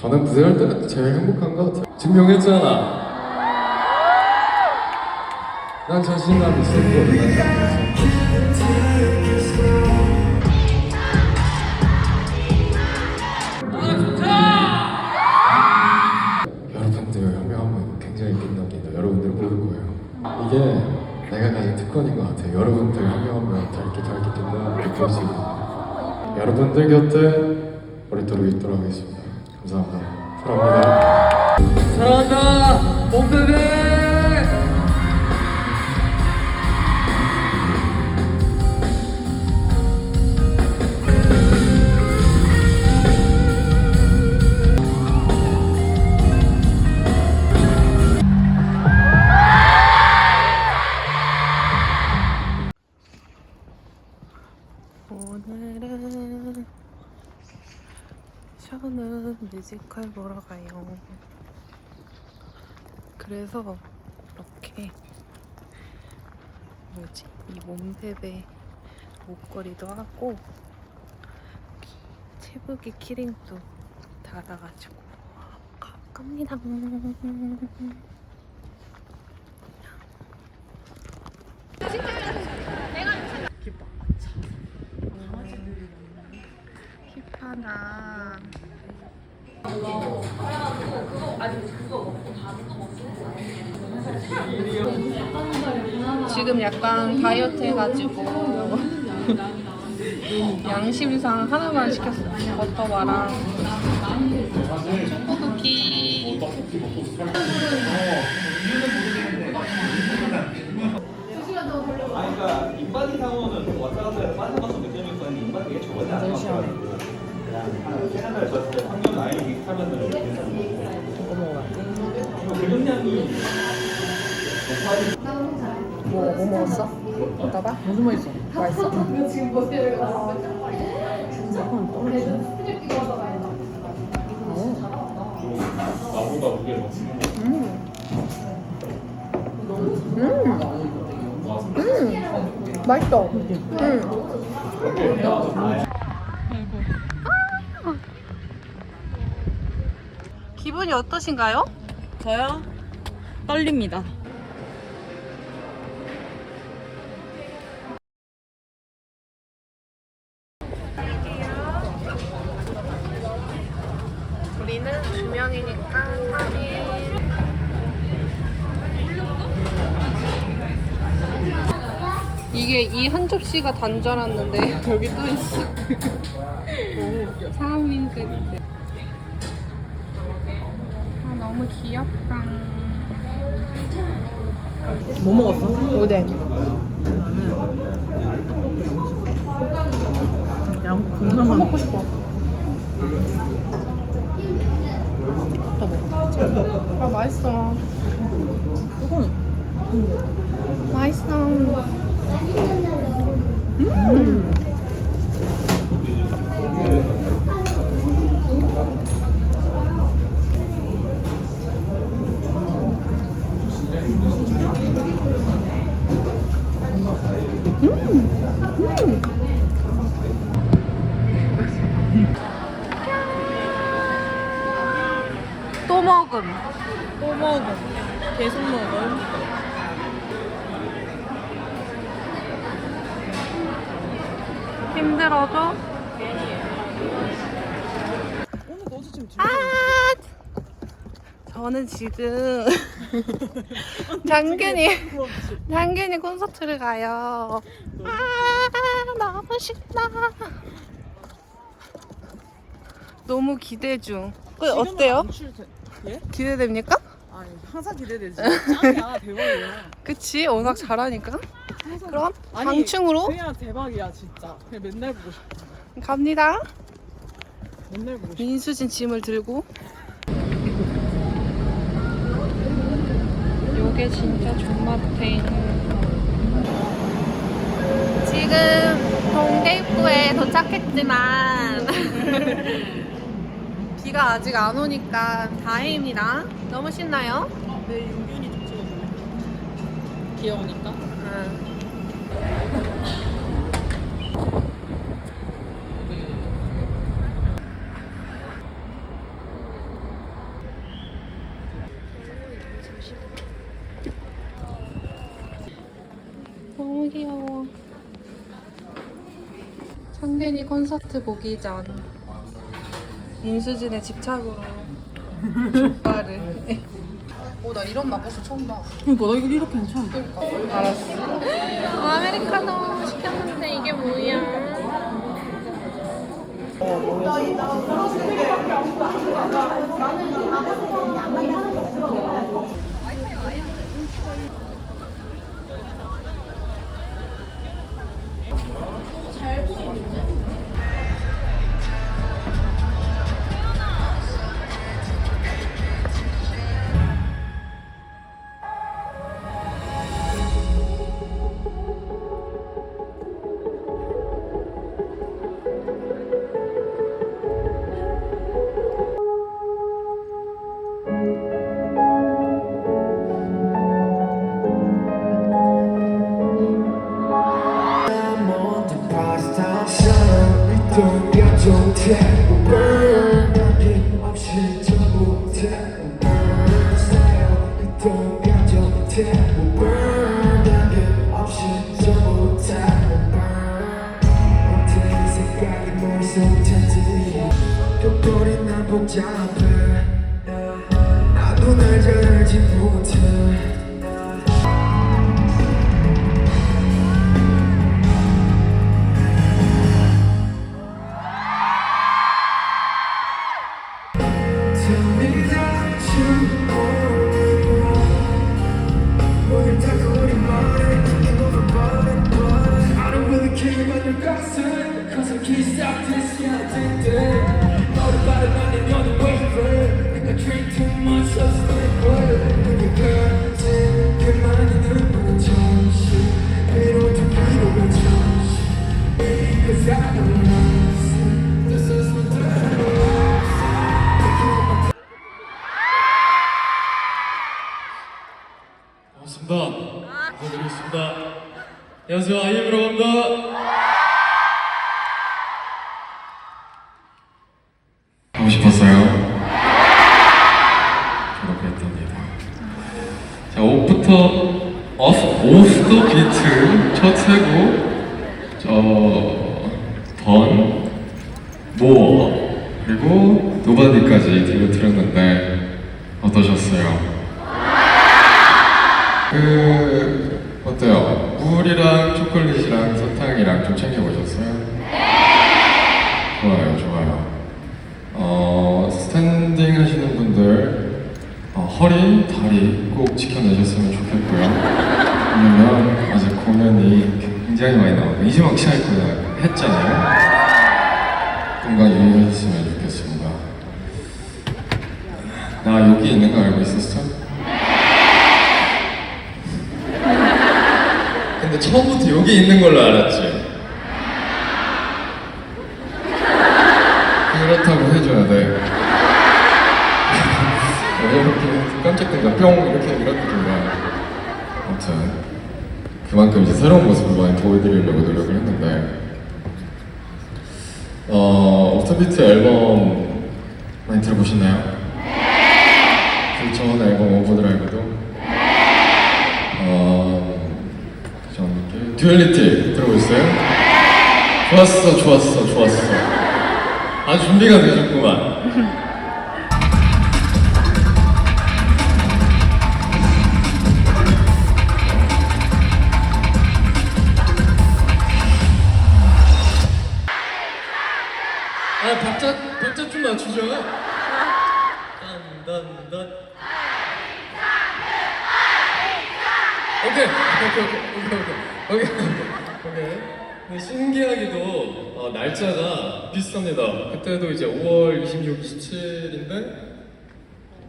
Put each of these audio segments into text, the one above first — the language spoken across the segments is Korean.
저는 무대 할때 제일 행복한 것 같아요. 증명했잖아. 난 자신감 있을 거야. 여러분들 현명하면 굉장히 빛납니다. 여러분들 모를 거예요. 이게 내가 가진 특권인 것 같아요. 여러분들 현명하면 밝게 밝게 빛나 느껴지고 여러분들 곁에 오랫도록 있도록 하겠습니다. 뮤지컬 보러 가요. 그래서 이렇게 뭐지 이 몸베베 목걸이도 하고 체브기 키링도 달아가지고 가- 갑니다. 키파나 지금 약간 다이어트 해가지고 양심상 하나만 시켰어요. 버터바랑 초코쿠키. 아니 그러니까 인바디 상호는 좀 왔다 갔다 해서 빠져가서 있었는데 인바디가 저번에 안 나왔어가지고 그냥 캐나다에 졌을 때 환경 나이 괜찮고 저거 먹어봤지? 대용량이 뭐, 뭐 먹었어? 먹어봐. 무슨 맛 있어? 맛있어? 나보다 무게 뭐 맛있어. 응. 기분이 어떠신가요? 저요? 떨립니다. 우리는 두 명이니까 3일. 이게 이 한 접시가 단줄 알았는데 여기 또 있어. 너무 웃겨. 3인 세트. 아 너무 귀엽다. 뭐 먹었어? 오뎅. 양 공사만 먹고 싶어. 아 맛있어. 맛있어. 또 먹음. 또 먹어. 계속 먹어. 힘들어도 아! 저는 지금 당근이 당근이 콘서트를 가요. 아 너무 신나. 너무 기대 중. 그 어때요? 예? 기대됩니까? 아니 항상 기대되지. 짱이야 대박이야. 그치 워낙 잘하니까. 그럼 아니, 방충으로 그냥 대박이야 진짜. 그냥 맨날 보고 싶어. 갑니다. 맨날 보고 싶어. 민수진 짐을 들고. 요게 진짜 존맛탱. 지금 동대입구에 도착했지만 비가 아직 안 오니까 다행입니다. 너무 신나요? 어, 내 용균이 좋죠. 귀여우니까? 너무 귀여워. 창균이 콘서트 보기 전 임수진의 집착으로 족발을. 어, 나 이런 맛국수 처음 봐. 그러니까 나 이거 이렇게는 처음 봐. 알았어. 아메리카노 시켰는데 이게 뭐야? I'm 찾지? 벽돌이 난 복잡해. 나도 날 잘 알지 못해 반갑습니다. 인사드리겠습니다. 안녕하세요. 아이엠이라고 합니다. 하고 싶었어요. 저도 그랬답니다. 자, 옷부터 오프, 오프더 비트 첫 회고 저 던, 모어 그리고 노바디까지 들려드렸는데 어떠셨어요? 그 어때요? 물이랑 초콜릿이랑 사탕이랑 좀 챙겨보셨어요? 좋아요, 좋아요. 어 스탠딩 하시는 분들 어, 허리, 다리 꼭 지켜내셨으면 좋겠고요. 왜냐면 아직 공연이 굉장히 많이 나오고 이지막 시아이코가 했잖아요. 건강 유의하셨으면 좋겠습니다. 나 여기 있는 거 알고 있었어? 근데 처음부터 여기 있는 걸로 알았지. 그렇다고 해줘야 돼. 이렇게 깜짝 놀라 뿅 이렇게 이렇게가 아무튼 그만큼 이제 새로운 모습을 많이 보여드리려고 노력을 했는데 어 오프비트 앨범 많이 들어보셨나요? 그전 앨범 오브 드라이브도 어, 전 듀얼리티 들어보셨어요? 좋았어, 좋았어, 좋았어. 아주 준비가 되셨구만. 오케이, 오케이, 오케이, 오케이, 오케이, 오케이. 근데 신기하게도 어, 날짜가 비슷합니다. 그때도 이제 5월 26, 27인데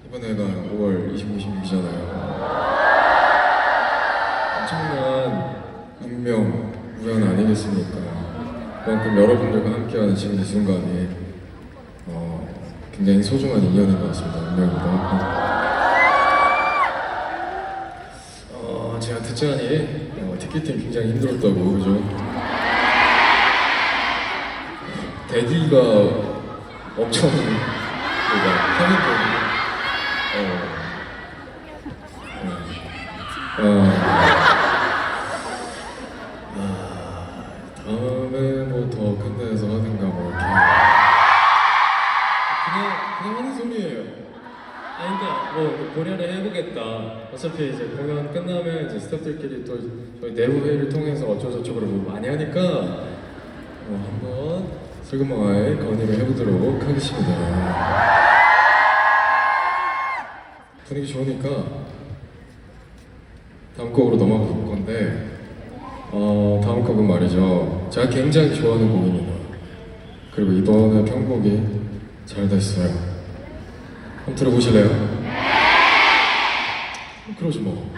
이번에가 5월 25, 26이잖아요. 엄청난 운명, 우연 아니겠습니까? 그만큼 여러분들과 함께하는 지금 이 순간이 어, 굉장히 소중한 인연인 것 같습니다. 운명이기 도 하고. 어, 티켓팅 굉장히 힘들었다고 그죠? 대기가 엄청 뭐가 하는데 어, 어, 그냥 하는 소리예요. 아니 그러니까 뭐 고려를 해보겠다. 어차피 이제 공연 끝나면 이제 스태프들끼리 또 저희 내부 회의를 통해서 어쩌고저쩌고 뭐 많이 하니까 어, 한번 슬그머이 건의를 해보도록 하겠습니다. 분위기 좋으니까 다음 곡으로 넘어가 볼 건데 어, 다음 곡은 말이죠. 제가 굉장히 좋아하는 곡입니다. 그리고 이번에 편곡이 잘 됐어요. 한번 들어보실래요? 그러지 뭐.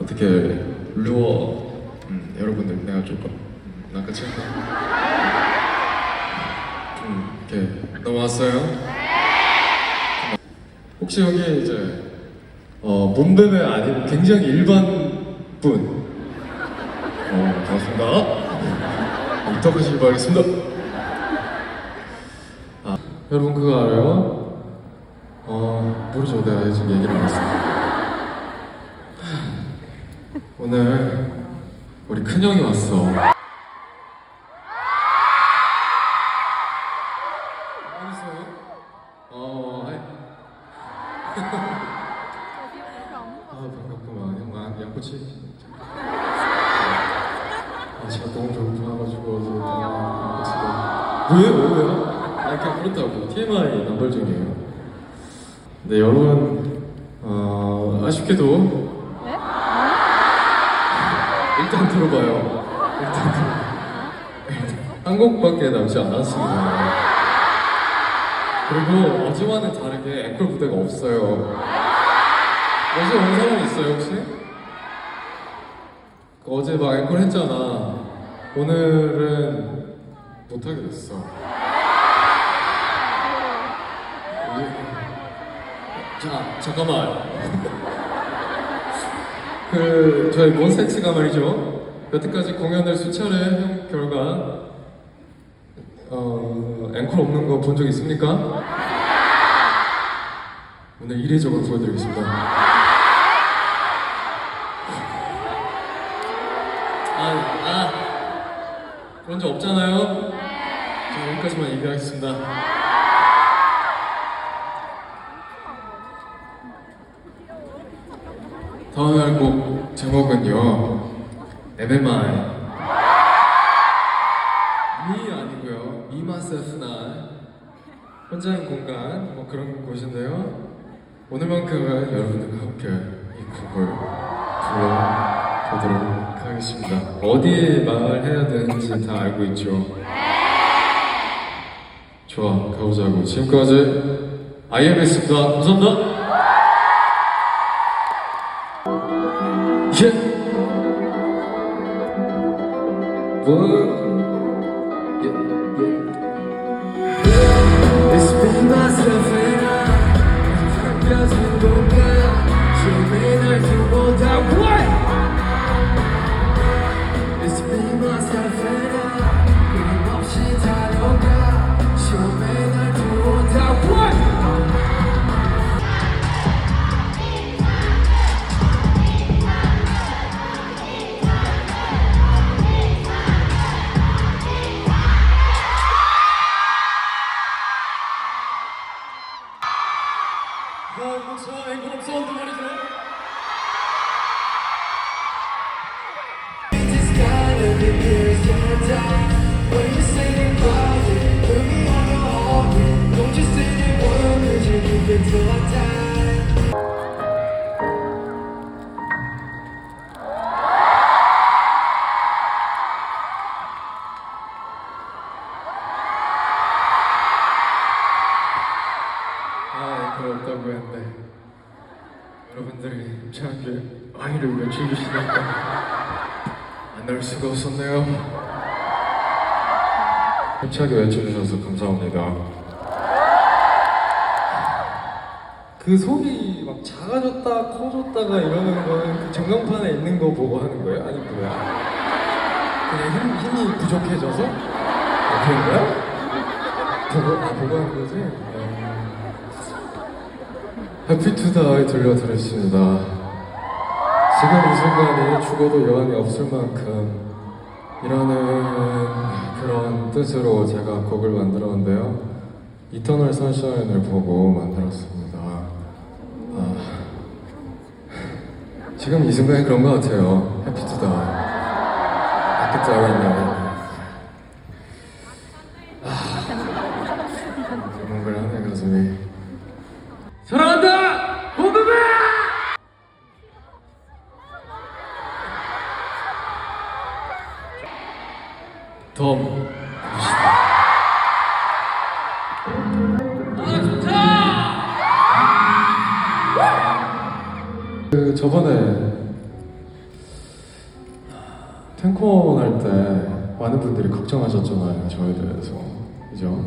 어떻게 루어 음, 여러분들 내가 조금 음, 낚아칠 좀 이렇게 넘어왔어요? 혹시 여기 이제 어, 몸베베 아닌 굉장히 일반 분. 어, 반갑습니다. 인터뷰실 바라겠습니다. 아, 여러분 그거 알아요? 어, 모르죠. 내가 지금 얘기를 안 했어 오늘 우리 큰형이 왔어. 곡밖에 남지 않았습니다. 그리고 어제와는 다르게 앵콜 무대가 없어요. 어제 온 사람 있어요 혹시? 그 어제 막 앵콜 했잖아. 오늘은 못하게 됐어. 자 잠깐만. 그 저희 몬스엑스가 말이죠 여태까지 공연을 수차례 한 결과 어, 앵콜 없는 거 본 적 있습니까? 오늘 이례적으로 보여드리겠습니다. 아, 아 그런 적 없잖아요. 자 여기까지만 얘기하겠습니다. 다음 할곡 제목은요 미 혼자인 공간 뭐 그런 곳인데요. 오늘만큼은 여러분들과 함께 이 곡을 불러보도록 하겠습니다. 어디에 말해야 되는지 다 알고 있죠? 좋아 가보자고. 지금까지 IMS입니다. 감사합니다. Yeah. Whoa. 남겨진 공간 처음에 아, 없다고 했는데 여러분들이 힘차게 아이를 외쳐주시니까 안 나올 수가 없었네요. 힘차게 외쳐주셔서 감사합니다. 그 속이 막 작아졌다 커졌다가 이러는 거는 그 전광판에 있는 거 보고 하는 거예요? 아니 뭐야? 그냥 힘, 힘이 부족해져서? 아, 그런 거야? 보고, 아, 보고 하는 거지? 어. 해피 투다이 들려드렸습니다. 지금 이 순간이 죽어도 여한이 없을 만큼 이라는 그런 뜻으로 제가 곡을 만들었는데요. 이터널 선샤인을 보고 만들었습니다. 아, 지금 이 순간이 그런 것 같아요. 해피투다이. 해피투다이 몽글하네 가슴이. 사랑한다 봄베베 덤. 그 저번에 탱콘 할 때 많은 분들이 걱정하셨잖아요 저에 대해서. 그죠?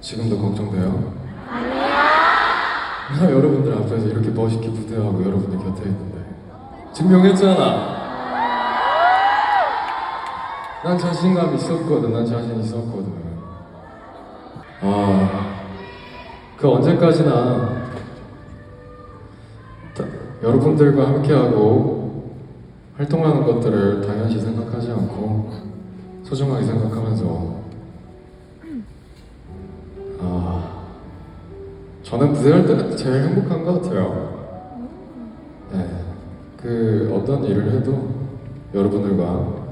지금도 걱정돼요? 나 여러분들 앞에서 이렇게 멋있게 무대하고 여러분들 곁에 있는데. 증명했잖아. 난 자신감 있었거든 난 자신 있었거든. 아그 언제까지나 다- 여러분들과 함께하고 활동하는 것들을 당연시 생각하지 않고 소중하게 생각하면서 아 저는 무대할 때 제일 행복한 것 같아요. 네, 그 어떤 일을 해도 여러분들과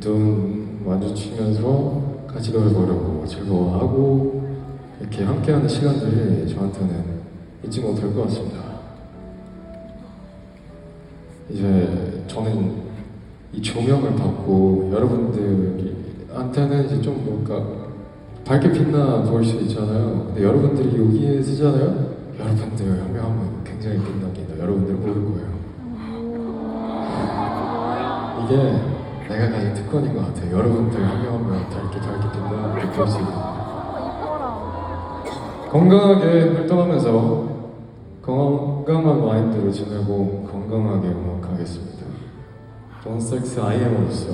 눈 마주치면서 같이 노래 부르고 즐거워하고 이렇게 함께하는 시간들이 저한테는 잊지 못할 것 같습니다. 이제 저는 이 조명을 받고 여러분들한테는 이제 좀 뭔가 밝게 빛나 보일 수 있잖아요. 근데 여러분들이 여기에 쓰잖아요. 여러분들 한 명 한 명 굉장히 빛납니다. 여러분들 모를 거예요. 이게 내가 가진 특권인 것 같아요. 여러분들 한 명 한 명 다 이렇게 밝게 빛나 보일 수 있는. 건강하게 활동하면서 건강 한 마인드로 지내고 건강하게 음악하겠습니다. 돈섹스 아이엠으로서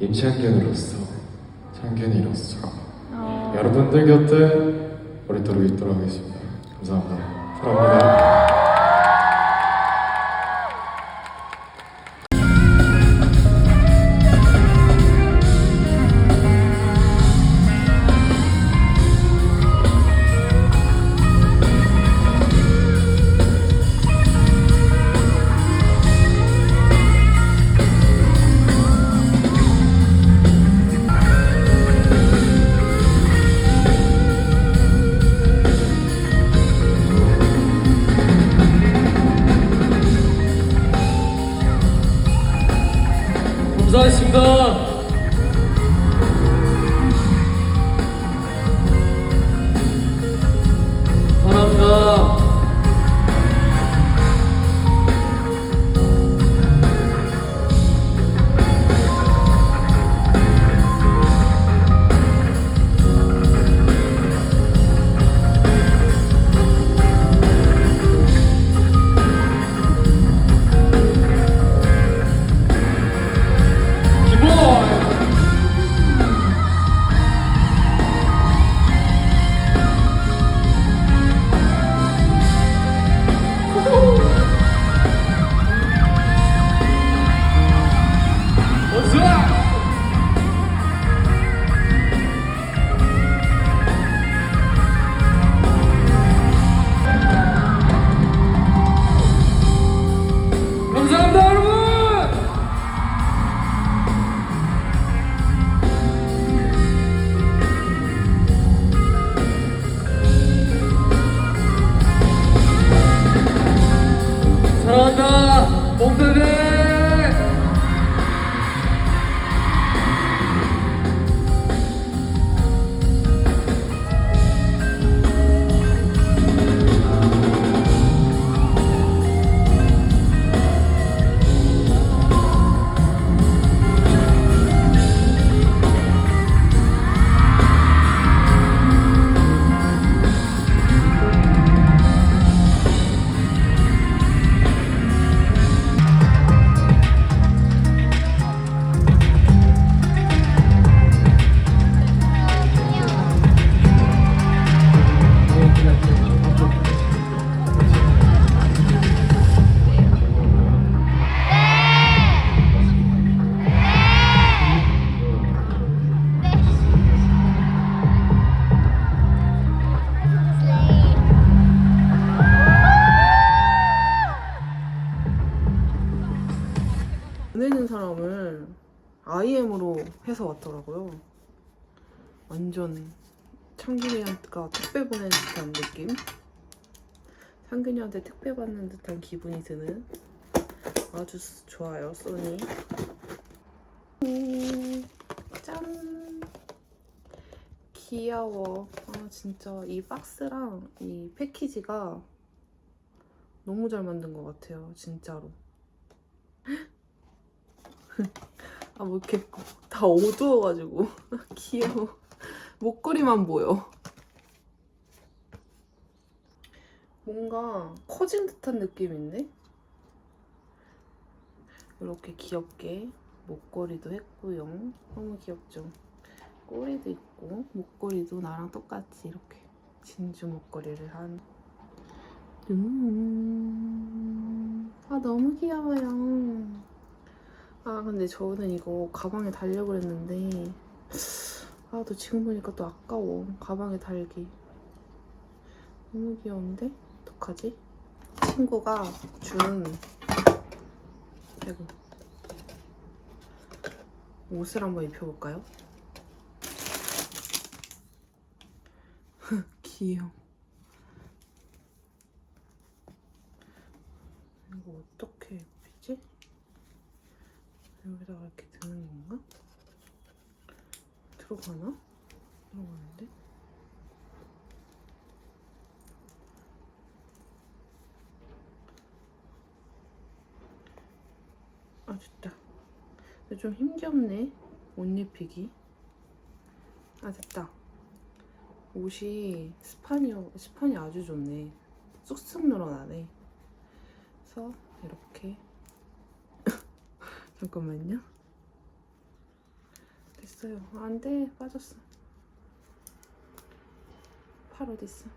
임창균으로서 창균이로서 여러분들 곁에 오랫도록 있도록 하겠습니다. 감사합니다. 사랑합니다. IM으로 해서 왔더라고요. 완전 창균이가 택배 보낸 듯한 느낌? 창균이한테 택배 받는 듯한 기분이 드는 아주 스- 좋아요, 소니. 음, 짠! 귀여워. 아, 진짜 이 박스랑 이 패키지가 너무 잘 만든 것 같아요, 진짜로. 아, 뭐 이렇게 다 어두워가지고. 귀여워. 목걸이만 보여. 뭔가 커진 듯한 느낌인데? 이렇게 귀엽게 목걸이도 했고요. 너무 귀엽죠? 꼬리도 있고 목걸이도 나랑 똑같이 이렇게 진주 목걸이를 한 음. 아 너무 귀여워요. 아 근데 저는 이거 가방에 달려고 했는데 아 또 지금 보니까 또 아까워. 가방에 달기. 너무 귀여운데? 어떡하지? 친구가 준 아이고. 옷을 한번 입혀볼까요? 귀여워 이거 어떻게 입히지? 여기다가 이렇게 드는 건가? 들어가나? 들어가는데? 아 됐다 근데 좀 힘겹네 옷 입히기 아 됐다 옷이 스판이 스판이 아주 좋네 쑥쑥 늘어나네 그래서 이렇게 잠깐만요. 됐어요. 아, 안돼. 빠졌어. 팔 어딨어